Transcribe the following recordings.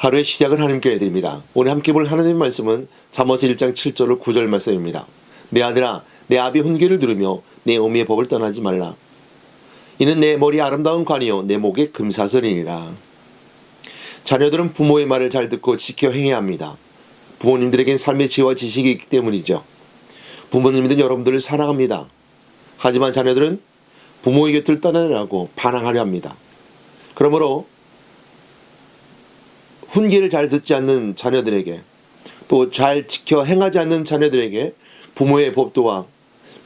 하루의 시작은 하나님께 해드립니다. 오늘 함께 볼 하나님의 말씀은 잠언서 1장 7절 9절 말씀입니다. 내 아들아 내 아비 훈계를 들으며 내 어미의 법을 떠나지 말라. 이는 내 머리 아름다운 관이요 내 목에 금사슬이니라. 자녀들은 부모의 말을 잘 듣고 지켜 행해야 합니다. 부모님들에겐 삶의 지혜와 지식이 있기 때문이죠. 부모님들은 여러분들을 사랑합니다. 하지만 자녀들은 부모의 곁을 떠나려고 반항하려 합니다. 그러므로 훈계를 잘 듣지 않는 자녀들에게 또 잘 지켜 행하지 않는 자녀들에게 부모의 법도와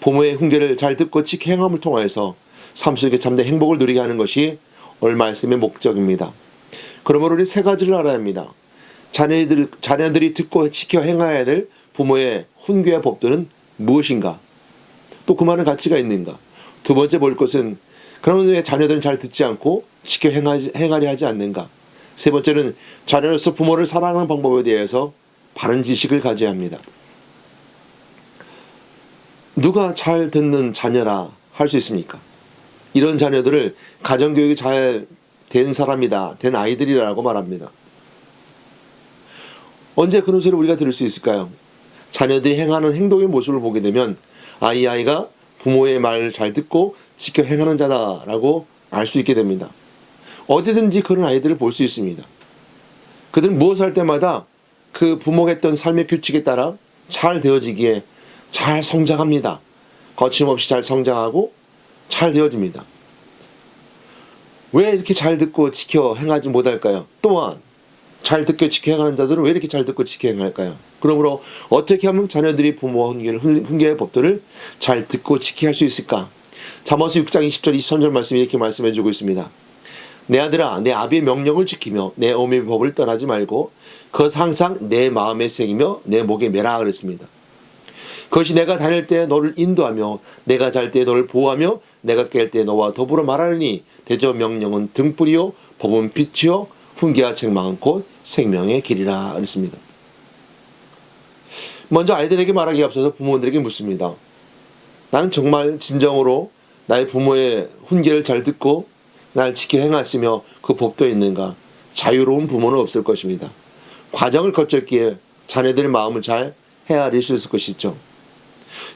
부모의 훈계를 잘 듣고 지켜 행함을 통하여서 삶 속에 참된 행복을 누리게 하는 것이 오늘 말씀의 목적입니다. 그러므로 우리 세 가지를 알아야 합니다. 자녀들이, 자녀들이 듣고 지켜 행해야 될 부모의 훈계와 법도는 무엇인가? 또 그 말은 가치가 있는가? 두 번째 볼 것은 그러면 왜 자녀들은 잘 듣지 않고 지켜 행하지, 행하려 하지 않는가? 세 번째는 자녀로서 부모를 사랑하는 방법에 대해서 바른 지식을 가져야 합니다. 누가 잘 듣는 자녀라 할 수 있습니까? 이런 자녀들을 가정교육이 잘 된 사람이다, 된 아이들이라고 말합니다. 언제 그런 소리를 우리가 들을 수 있을까요? 자녀들이 행하는 행동의 모습을 보게 되면 아, 이 아이가 부모의 말을 잘 듣고 지켜 행하는 자다라고 알 수 있게 됩니다. 어디든지 그런 아이들을 볼 수 있습니다. 그들은 무엇을 할 때마다 그 부모가 했던 삶의 규칙에 따라 잘 되어지기에 잘 성장합니다. 거침없이 잘 성장하고 잘 되어집니다. 왜 이렇게 잘 듣고 지켜 행하지 못할까요? 또한 잘 듣고 지켜 행하는 자들은 왜 이렇게 잘 듣고 지켜 행할까요? 그러므로 어떻게 하면 자녀들이 부모와 훈계의 법도를 잘 듣고 지켜 할 수 있을까? 잠언서 6장 20절 23절 말씀이 이렇게 말씀해 주고 있습니다. 내 아들아 내 아비의 명령을 지키며 내 어미의 법을 떠나지 말고 그것 항상 내 마음에 새기며 내 목에 매라 그랬습니다. 그것이 내가 다닐 때 너를 인도하며 내가 잘 때 너를 보호하며 내가 깰 때 너와 더불어 말하느니 대저 명령은 등불이요 법은 빛이요 훈계와 책망은 곧 생명의 길이라 그랬습니다. 먼저 아이들에게 말하기 앞서서 부모들에게 묻습니다. 나는 정말 진정으로 나의 부모의 훈계를 잘 듣고 날 지켜 행하시며 그 법도 있는가? 자유로운 부모는 없을 것입니다. 과정을 거쳤기에 자녀들의 마음을 잘 헤아릴 수 있을 것이죠.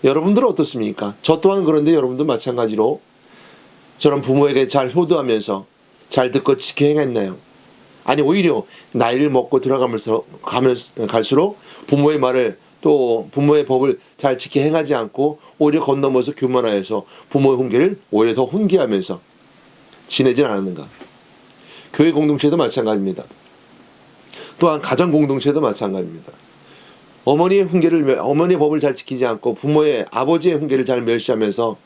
여러분들은 어떻습니까? 저 또한 그런데 여러분도 마찬가지로 저런 부모에게 잘 효도하면서 잘 듣고 지켜 행했나요? 아니 오히려 나이를 먹고 들어가면서 가면서 갈수록 부모의 말을 또 부모의 법을 잘 지켜 행하지 않고 오히려 건너면서 교만하여서 부모의 훈계를 오히려 더 훈계하면서 지내진 않았는가? 교회 공동체도 마찬가지입니다. 또한 가정 공동체도 마찬가지입니다. 어머니의 훈계를 어머니의 법을 잘 지키지 않고 부모의 아버지의 훈계를 잘 멸시하면서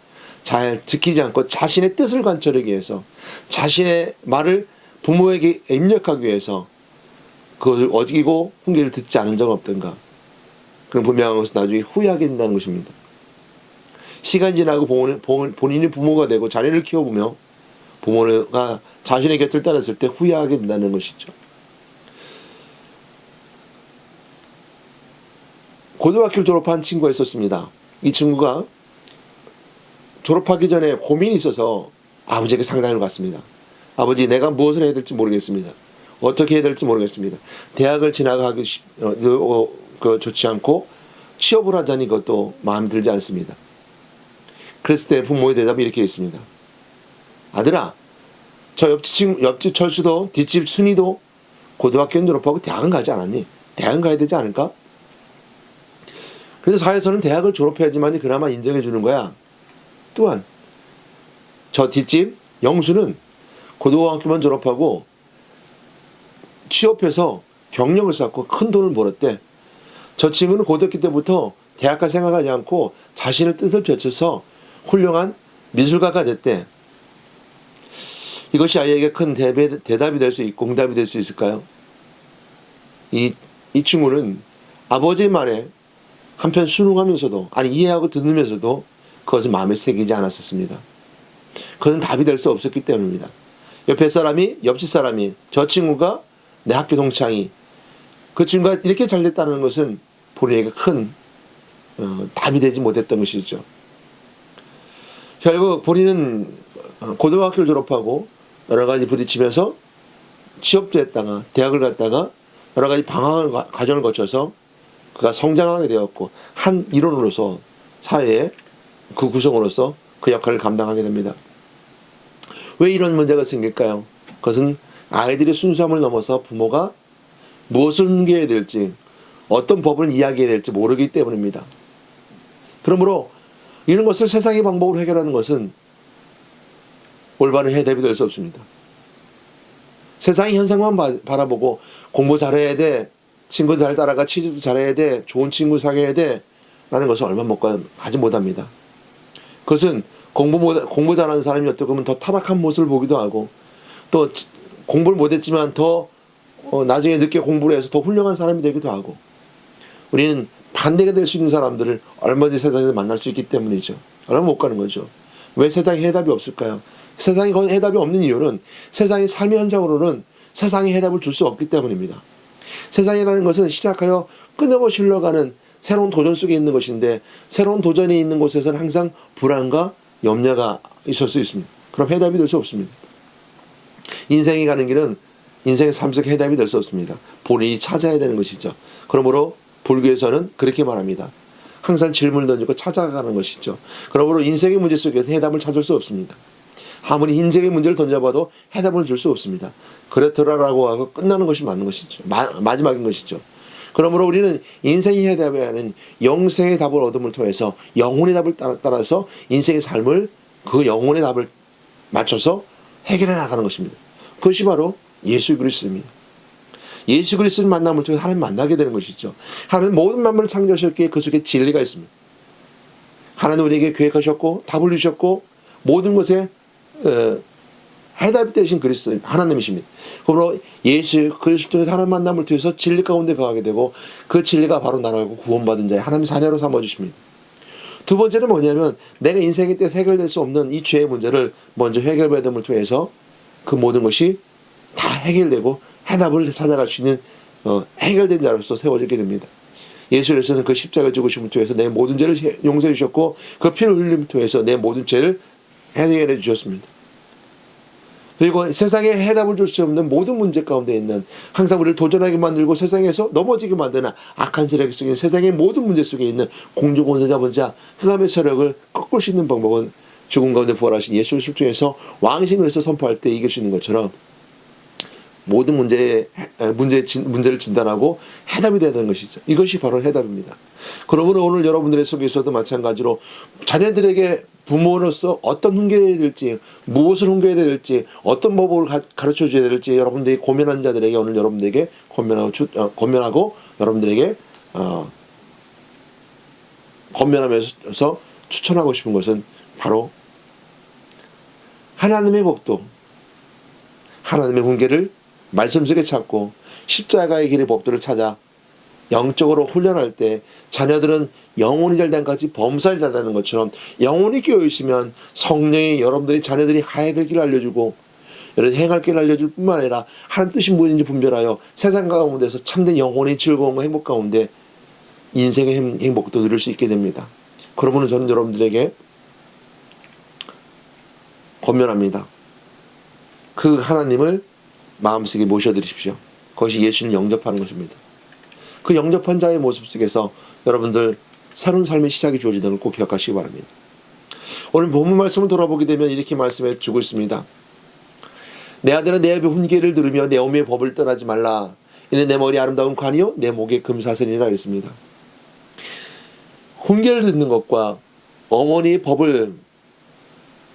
잘 지키지 않고 자신의 뜻을 관철하기 위해서 자신의 말을 부모에게 입력하기 위해서 그것을 어기고 훈계를 듣지 않은 적 없던가? 그럼 분명한 것은 나중에 후회하게 된다는 것입니다. 시간 지나고 본인이 부모가 되고 자녀를 키워보며 부모가 자신의 곁을 떠났을 때 후회하게 된다는 것이죠. 고등학교를 졸업한 친구가 있었습니다. 이 친구가 졸업하기 전에 고민이 있어서 아버지에게 상담을 갔습니다. 아버지, 내가 무엇을 해야 될지 모르겠습니다. 어떻게 해야 될지 모르겠습니다. 대학을 지나가기 어, 어, 그 좋지 않고 취업을 하자니 그것도 마음에 들지 않습니다. 그랬을 때 부모의 대답이 이렇게 있습니다. 아들아, 저 옆집 친 옆집 철수도 뒷집 순이도 고등학교 졸업하고 대학은 가지 않았니? 대학은 가야 되지 않을까? 그래서 사회에서는 대학을 졸업해야지만이 그나마 인정해 주는 거야. 또한 저 뒷집 영수는 고등학교만 졸업하고 취업해서 경력을 쌓고 큰 돈을 벌었대. 저 친구는 고등학교 때부터 대학가 생각하지 않고 자신의 뜻을 펼쳐서 훌륭한 미술가가 됐대. 이것이 아이에게 큰 대배, 대답이 될 수 있고 공답이 될 수 있을까요? 이, 이 친구는 아버지의 말에 한편 순응하면서도 아니 이해하고 듣으면서도 그것을 마음에 새기지 않았었습니다. 그것은 답이 될 수 없었기 때문입니다. 옆에 사람이 옆집 사람이 저 친구가 내 학교 동창이 그 친구가 이렇게 잘 됐다는 것은 본인에게 큰 어, 답이 되지 못했던 것이죠. 결국 본인은 어, 고등학교를 졸업하고 여러 가지 부딪히면서 취업도 했다가 대학을 갔다가 여러 가지 방황을 과- 과정을 거쳐서 그가 성장하게 되었고 한 일원으로서 사회의 그 구성으로서 그 역할을 감당하게 됩니다. 왜 이런 문제가 생길까요? 그것은 아이들의 순수함을 넘어서 부모가 무엇을 훈계해야 될지 어떤 법을 이야기해야 될지 모르기 때문입니다. 그러므로 이런 것을 세상의 방법으로 해결하는 것은 올바른 해답이 될 수 없습니다. 세상의 현상만 바, 바라보고 공부 잘해야 돼, 친구 잘 따라가 취직도 잘해야 돼, 좋은 친구 사귀어야 돼, 라는 것을 얼마 못 가, 가지 못합니다. 그것은 공부 못, 공부 잘하는 사람이 어떻게 보면 더 타락한 모습을 보기도 하고, 또 공부를 못했지만 더 어, 나중에 늦게 공부를 해서 더 훌륭한 사람이 되기도 하고, 우리는 반대가 될 수 있는 사람들을 얼마든지 세상에서 만날 수 있기 때문이죠. 얼마 못 가는 거죠. 왜 세상에 해답이 없을까요? 세상에 거- 해답이 없는 이유는 세상의 삶의 현장으로는 세상에 해답을 줄 수 없기 때문입니다. 세상이라는 것은 시작하여 끊임없이 흘러가는 새로운 도전 속에 있는 것인데 새로운 도전이 있는 곳에서는 항상 불안과 염려가 있을 수 있습니다. 그럼 해답이 될 수 없습니다. 인생이 가는 길은 인생의 삶 속에 해답이 될 수 없습니다. 본인이 찾아야 되는 것이죠. 그러므로 불교에서는 그렇게 말합니다. 항상 질문을 던지고 찾아가는 것이죠. 그러므로 인생의 문제 속에서 해답을 찾을 수 없습니다. 아무리 인생의 문제를 던져봐도 해답을 줄 수 없습니다. 그렇더라라고 하고 끝나는 것이 맞는 것이죠. 마, 마지막인 것이죠. 그러므로 우리는 인생의 해답에 하는 영생의 답을 얻음을 통해서 영혼의 답을 따라, 따라 서 인생의 삶을 그 영혼의 답을 맞춰서 해결해 나가는 것입니다. 그것이 바로 예수 그리스도입니다. 예수 그리스도를 만남을 통해 하나님 만나게 되는 것이죠. 하나님 모든 만물을 창조하셨기에 그 속에 진리가 있습니다. 하나님 우리에게 계획하셨고 답을 주셨고 모든 것에 어, 해답이 되신 그리스도 하나님이십니다. 그러므로 예수 그리스도의 하나님 만남을 통해서 진리 가운데 거하게 되고 그 진리가 바로 나라고 구원받은 자의 하나님 자녀로 삼아 주십니다. 두 번째는 뭐냐면 내가 인생에 대해서 해결될 수 없는 이 죄의 문제를 먼저 해결받음을 통해서 그 모든 것이 다 해결되고 해답을 찾아갈 수 있는 어, 해결된 자로서 세워지게 됩니다. 예수께서는 그 십자가 죽으심을 통해서 내 모든 죄를 해- 용서해 주셨고 그 피를 흘림을 통해서 내 모든 죄를 해결해 주셨습니다. 그리고 세상에 해답을 줄 수 없는 모든 문제 가운데 있는 항상 우리를 도전하게 만들고 세상에서 넘어지게 만드는 악한 세력 속에 세상의 모든 문제 속에 있는 공중 권세자보자 흑암의 세력을 꺾을 수 있는 방법은 죽음 가운데 부활하신 예수 그리스도를 통해서 왕신을 해서 선포할 때 이길 수 있는 것처럼 모든 문제에 문제 문제를 진단하고 해답이 되는 것이죠. 이것이 바로 해답입니다. 그러므로 오늘 여러분들의 속에서도 마찬가지로 자녀들에게 부모로서 어떤 훈계해야 될지 무엇을 훈계해야 될지 어떤 법을 가, 가르쳐 줘야 될지 여러분들이 고민한 자들에게 오늘 여러분들에게 권면하고 주, 어, 권면하고 여러분들에게 어, 권면하면서 추천하고 싶은 것은 바로 하나님의 법도 하나님의 훈계를 말씀 속에 찾고 십자가의 길의 법도를 찾아 영적으로 훈련할 때 자녀들은 영혼이 잘된까지 범사를 잘다는 것처럼 영혼이 깨어 있으면 성령이 여러분들이 자녀들이 가야 될 길을 알려주고 여러분 행할 길을 알려줄 뿐만 아니라 하나님 뜻이 무엇인지 분별하여 세상 가운데서 참된 영혼의 즐거움과 행복 가운데 인생의 행- 행복도 누릴 수 있게 됩니다. 그러므로 저는 여러분들에게 권면합니다. 그 하나님을 마음속에 모셔드리십시오. 그것이 예수를 영접하는 것입니다. 그 영접한 자의 모습 속에서 여러분들 새로운 삶의 시작이 주어지는 걸 꼭 기억하시기 바랍니다. 오늘 본문 말씀을 돌아보게 되면 이렇게 말씀해 주고 있습니다. 내 아들아 내 앞에 훈계를 들으며 내 어미의 법을 떠나지 말라. 이는 내 머리 아름다운 관이요 내 목에 금사슬이라 그랬습니다. 훈계를 듣는 것과 어머니의 법을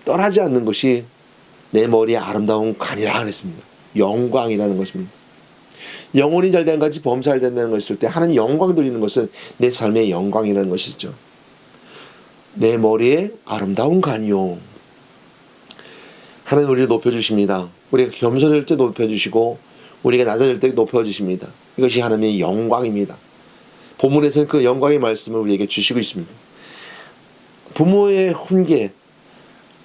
떠나지 않는 것이 내 머리에 아름다운 관이라 그랬습니다. 영광이라는 것입니다. 영혼이 잘된 같이 범사를 된다는 것을 때 하나님 영광 돌리는 것은 내 삶의 영광이라는 것이죠. 내 머리에 아름다운 관이요. 하나님 우리를 높여주십니다. 우리가 겸손할 때 높여주시고 우리가 낮아질 때 높여주십니다. 이것이 하나님의 영광입니다. 본문에서는 그 영광의 말씀을 우리에게 주시고 있습니다. 부모의 훈계,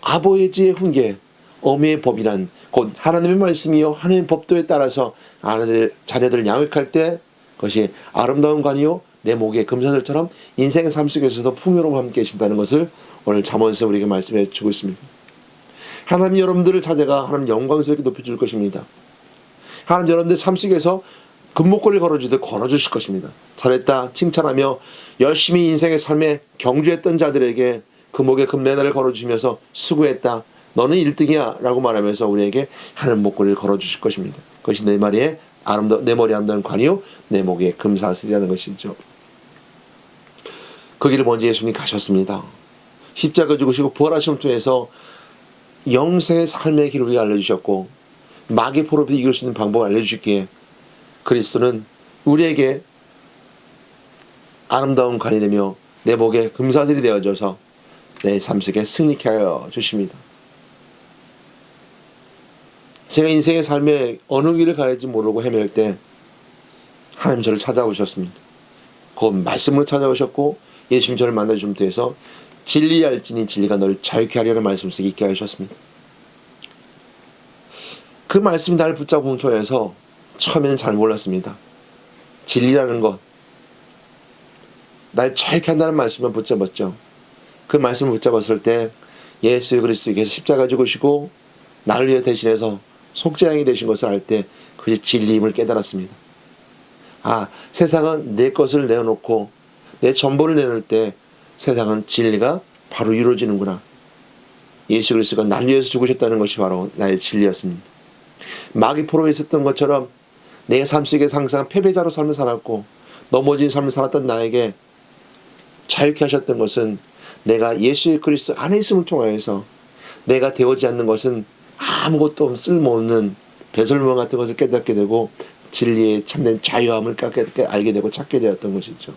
아버지의 훈계, 어미의 법이란 곧 하나님의 말씀이요 하나님의 법도에 따라서 아내들 자녀들을 양육할 때 그것이 아름다운 관이요 내 목에 금사슬처럼 인생의 삶 속에서도 풍요로움 함께 계신다는 것을 오늘 잠언에서 우리에게 말씀해 주고 있습니다. 하나님 여러분들을 찾아가 하나님 영광스럽게 높여줄 것입니다. 하나님 여러분들 삶 속에서 금목걸이를 걸어주듯 걸어주실 것입니다. 잘했다 칭찬하며 열심히 인생의 삶에 경주했던 자들에게 금목의 금메달을 걸어주시면서 수고했다. 너는 1등이야 라고 말하면서 우리에게 하는 목걸이를 걸어주실 것입니다. 그것이 내 머리에 아름다 내 머리에 아름다운 관이요 내 목에 금사슬이라는 것이죠. 그 길을 먼저 예수님이 가셨습니다. 십자가 죽으시고 부활하심을 통해서 영생의 삶의 길을 우리가 알려주셨고 마귀 포로비 이길 수 있는 방법을 알려주셨기에 그리스도는 우리에게 아름다운 관이 되며 내 목에 금사슬이 되어져서 내 삶 속에 승리케 하여 주십니다. 제가 인생의 삶에 어느 길을 가야지 모르고 헤맬 때 하나님 저를 찾아오셨습니다. 그 말씀으로 찾아오셨고 예수님 저를 만나주시면 돼서 진리할지니 진리가 널 자유케 하려는 말씀 속에 있게 하셨습니다. 그 말씀이 나를 붙잡고 통해서 처음에는 잘 몰랐습니다. 진리라는 것, 날 자유케 한다는 말씀을 붙잡았죠. 그 말씀을 붙잡았을 때 예수 그리스도께서 십자가 죽으시고 나를 위해 대신해서 속죄양이 되신 것을 알 때 그것이 진리임을 깨달았습니다. 아, 세상은 내 것을 내어놓고 내 전부를 내놓을 때 세상은 진리가 바로 이루어지는구나. 예수 그리스도가 나를 위해서 죽으셨다는 것이 바로 나의 진리였습니다. 마귀 포로에 있었던 것처럼 내 삶 속에 항상 패배자로 삶을 살았고 넘어진 삶을 살았던 나에게 자유케 하셨던 것은 내가 예수 그리스도 안에 있음을 통하여서 내가 되어지 않는 것은 아무것도 쓸모없는 배설물 같은 것을 깨닫게 되고 진리의 참된 자유함을 깨닫게 알게 되고 찾게 되었던 것이죠.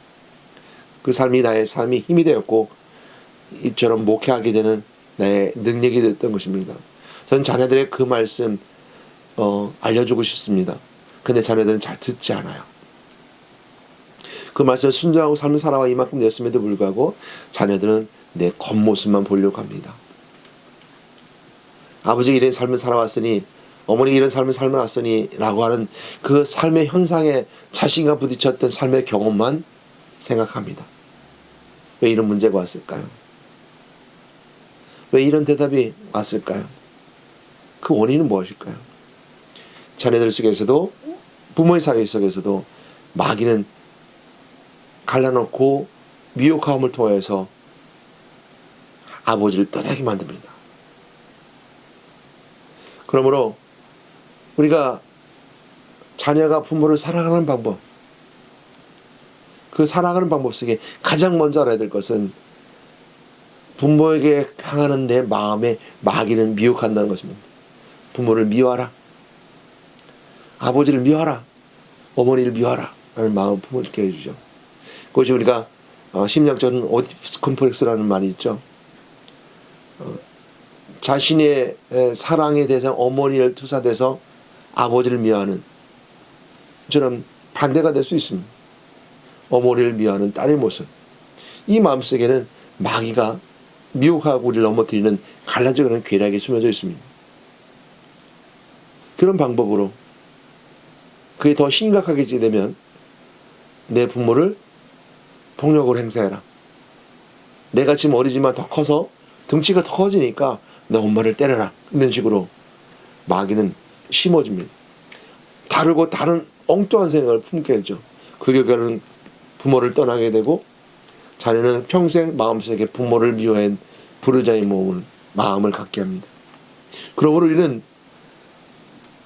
그 삶이 나의 삶이 힘이 되었고 이처럼 목회하게 되는 나의 능력이 됐던 것입니다. 전 자녀들의 그 말씀 어, 알려주고 싶습니다. 근데 자녀들은 잘 듣지 않아요. 그 말씀을 순종하고 삶을 살아와 이만큼 됐음에도 불구하고 자녀들은 내 겉모습만 보려고 합니다. 아버지가 이런 삶을 살아왔으니 어머니가 이런 삶을 살아왔으니 라고 하는 그 삶의 현상에 자신과 부딪혔던 삶의 경험만 생각합니다. 왜 이런 문제가 왔을까요? 왜 이런 대답이 왔을까요? 그 원인은 무엇일까요? 자녀들 속에서도 부모의 사회 속에서도 마귀는 갈라놓고 미혹함을 통해서 아버지를 떠나게 만듭니다. 그러므로 우리가 자녀가 부모를 사랑하는 방법, 그 사랑하는 방법 속에 가장 먼저 알아야 될 것은 부모에게 향하는 내 마음에 마귀는 미혹한다는 것입니다. 부모를 미워하라. 아버지를 미워하라. 어머니를 미워하라. 라는 마음 부모님께 해주죠. 그것이 우리가 어, 심리학적인 오디피스 컴플렉스라는 말이 있죠. 어, 자신의 사랑의 대상 어머니를 투사돼서 아버지를 미워하는 저는 반대가 될 수 있습니다. 어머니를 미워하는 딸의 모습. 이 마음속에는 마귀가 미혹하고 우리를 넘어뜨리는 갈라져가는 괴락이 숨어져 있습니다. 그런 방법으로 그게 더 심각하게 되면 내 부모를 폭력으로 행사해라. 내가 지금 어리지만 더 커서 등치가 더 커지니까 내 엄마를 때려라. 이런 식으로 마귀는 심어줍니다. 다르고 다른 엉뚱한 생각을 품게 되죠. 그 결과는 부모를 떠나게 되고 자녀는 평생 마음속에 부모를 미워한 부르자의 몸을 마음을 갖게 합니다. 그러므로 우리는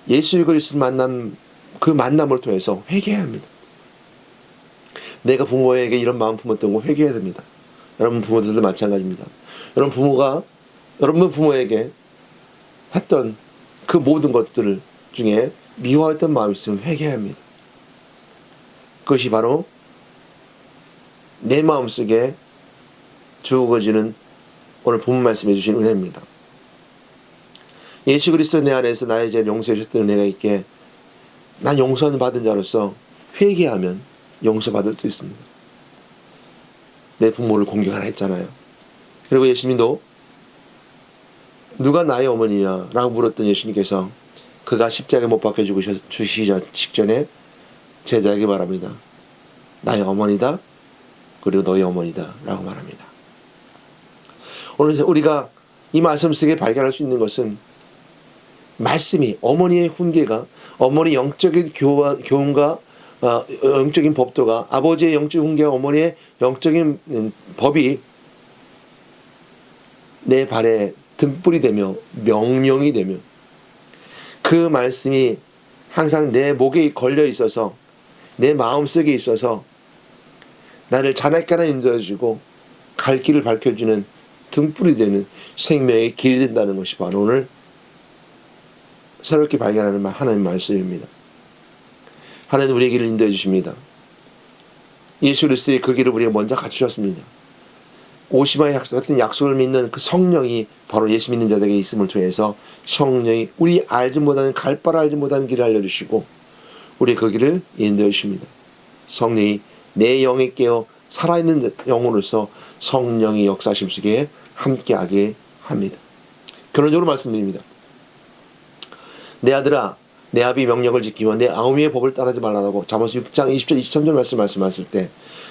예수 그리스도 만남 그 만남을 통해서 회개해야 합니다. 내가 부모에게 이런 마음 품었던 거 회개해야 됩니다. 여러분 부모들도 마찬가지입니다. 여러분 부모가 여러분 부모에게 했던 그 모든 것들 중에 미워했던 마음이 있으면 회개해야 합니다. 그것이 바로 내 마음속에 주어지는 오늘 본문 말씀해 주신 은혜입니다. 예수 그리스도 내 안에서 나의 죄를 용서해 주셨던 은혜가 있게 난 용서 받은 자로서 회개하면 용서받을 수 있습니다. 내 부모를 공격하라 했잖아요. 그리고 예수님도 누가 나의 어머니냐? 라고 물었던 예수님께서 그가 십자가에 못 박혀 주시기 직전에 제자에게 말합니다. 나의 어머니다. 그리고 너의 어머니다. 라고 말합니다. 오늘 우리가 이 말씀 속에 발견할 수 있는 것은 말씀이 어머니의 훈계가 어머니 영적인 교훈과 어, 영적인 법도가 아버지의 영적 훈계와 어머니의 영적인 음, 법이 내 발에 등불이 되며 명령이 되며 그 말씀이 항상 내 목에 걸려 있어서 내 마음속에 있어서 나를 자나까나 인도해 주고 갈 길을 밝혀주는 등불이 되는 생명의 길이 된다는 것이 바로 오늘 새롭게 발견하는 말 하나님 말씀입니다. 하나님 우리의 길을 인도해 주십니다. 예수 그리스도의 그 길을 우리가 먼저 갖추셨습니다. 오시마의 약속 같은 약속을 믿는 그 성령이 바로 예수 믿는 자들에게 있음을 통해서 성령이 우리 알지 못하는 갈 바를 알지 못하는 길을 알려주시고 우리 그 길을 인도해 주십니다. 성령이 내 영에 깨어 살아있는 영으로서 성령이 역사심 속에 함께하게 합니다. 결론적으로 말씀드립니다. 내 아들아 내 아비 명령을 지키며 내 아우미의 법을 따르지 말라고 잠언서 6장 20절 23절 말씀 말씀하실 때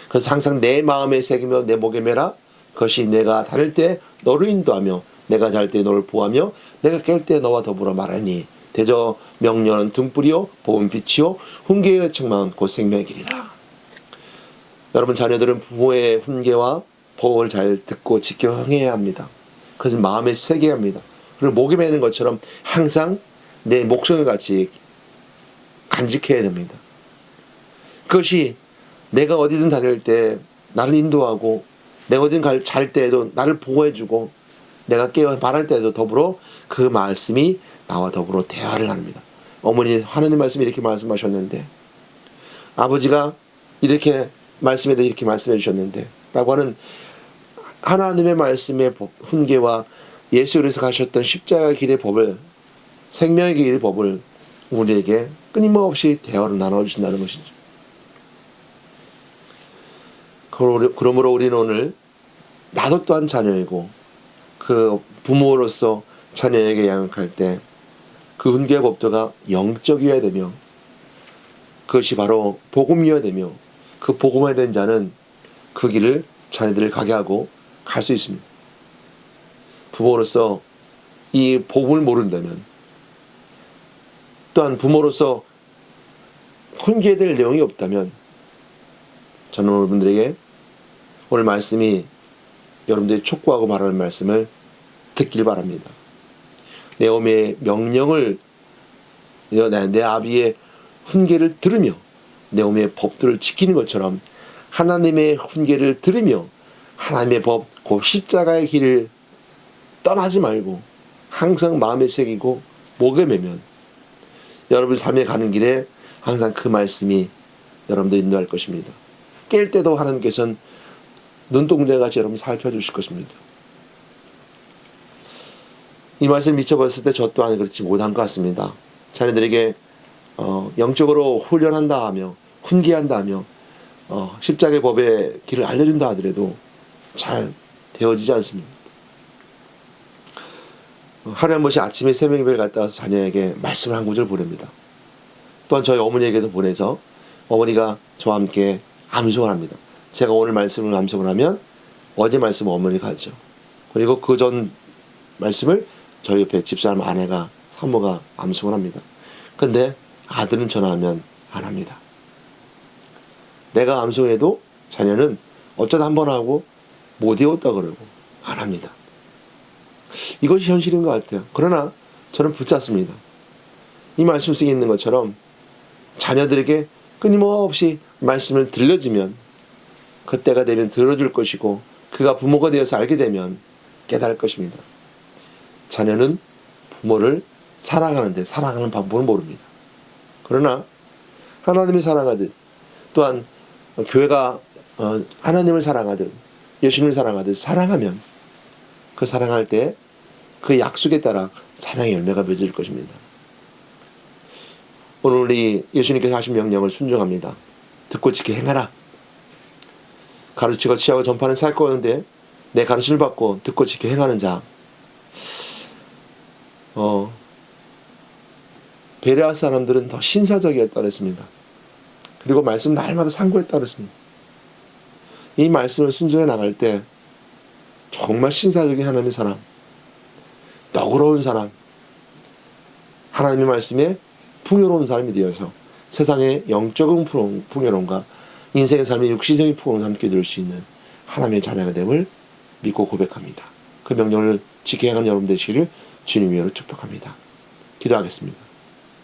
그래서 항상 내 마음에 새기며 내 목에 매라 그것이 내가 다닐 때 너를 인도하며 내가 잘 때 너를 보하며 내가 깰 때 너와 더불어 말하니 대저 명령은 등불이요 보은 빛이요 훈계의 책망 곧 생명의 길이라 여러분 자녀들은 부모의 훈계와 보호를 잘 듣고 지켜 행해야 합니다. 그것은 마음에 새게 합니다. 그리고 목에 매는 것처럼 항상 내 목숨을 같이 간직해야 됩니다. 그것이 내가 어디든 다닐 때 나를 인도하고 내가 어디든 갈, 잘 때에도 나를 보호해주고 내가 깨어 말할 때에도 더불어 그 말씀이 나와 더불어 대화를 합니다. 어머니 하나님 말씀이 이렇게 말씀하셨는데 아버지가 이렇게 말씀에 대해 이렇게 말씀해 주셨는데 라고 하는 하나님의 말씀의 훈계와 예수 그리스도 가셨던 십자가 길의 법을 생명의 길의 법을 우리에게 끊임없이 대화를 나눠 주신다는 것이죠. 그러므로 우리는 오늘 나도 또한 자녀이고 그 부모로서 자녀에게 양육할 때 그 훈계 법도가 영적이어야 되며 그것이 바로 복음이어야 되며 그 복음에 된 자는 그 길을 자녀들을 가게 하고 갈 수 있습니다. 부모로서 이 복음을 모른다면 또한 부모로서 훈계될 내용이 없다면 저는 여러분들에게 오늘 말씀이 여러분들이 촉구하고 말하는 말씀을 듣길 바랍니다. 내 어머니의 명령을 내 아비의 훈계를 들으며 내 어머니의 법들을 지키는 것처럼 하나님의 훈계를 들으며 하나님의 법, 곧 십자가의 길을 떠나지 말고 항상 마음에 새기고 목에 매면 여러분 삶에 가는 길에 항상 그 말씀이 여러분들 인도할 것입니다. 깰 때도 하나님께서는 눈동자같이 여러분 살펴주실 것입니다. 이 말씀 미쳐봤을 때 저 또한 그렇지 못한 것 같습니다. 자녀들에게 어, 영적으로 훈련한다 하며 훈계한다 하며 어, 십자가의 법의 길을 알려준다 하더라도 잘 되어지지 않습니다. 하루에 한 번씩 아침에 새벽 예배를 갔다 와서 자녀에게 말씀을 한 구절 보냅니다. 또한 저희 어머니에게도 보내서 어머니가 저와 함께 암송을 합니다. 제가 오늘 말씀을 암송을 하면 어제 말씀은 어머니가 하죠. 그리고 그 전 말씀을 저희 옆에 집사람 아내가 사모가 암송을 합니다. 근데 아들은 전화하면 안 합니다. 내가 암송해도 자녀는 어쩌다 한 번 하고 못 외웠다 그러고 안 합니다. 이것이 현실인 것 같아요. 그러나 저는 붙잡습니다. 이 말씀 속에 있는 것처럼 자녀들에게 끊임없이 말씀을 들려주면 그때가 되면 들어줄 것이고 그가 부모가 되어서 알게 되면 깨달을 것입니다. 자녀는 부모를 사랑하는데 사랑하는 방법을 모릅니다. 그러나 하나님을 사랑하듯 또한 교회가 어, 하나님을 사랑하듯 예수님을 사랑하듯 사랑하면 그 사랑할 때 그 약속에 따라 사랑의 열매가 맺어질 것입니다. 오늘 우리 예수님께서 하신 명령을 순종합니다. 듣고 지켜 행하라. 가르치고 취하고 전파는 살 거였는데 내 가르침을 받고 듣고 지켜 행하는 자. 어, 베레아 사람들은 더 신사적이었다 그랬습니다. 그리고 말씀 날마다 상고했다 그랬습니다. 이 말씀을 순종해 나갈 때 정말 신사적인 하나님의 사람, 너그러운 사람, 하나님의 말씀에 풍요로운 사람이 되어서 세상의 영적인 풍- 풍요로움과 인생의 삶의 육신적인 풍요를 함께 누릴 수 있는 하나님의 자녀가 됨을 믿고 고백합니다. 그 명령을 지켜야 하는 여러분 되시기를 주님 이으로 축복합니다. 기도하겠습니다.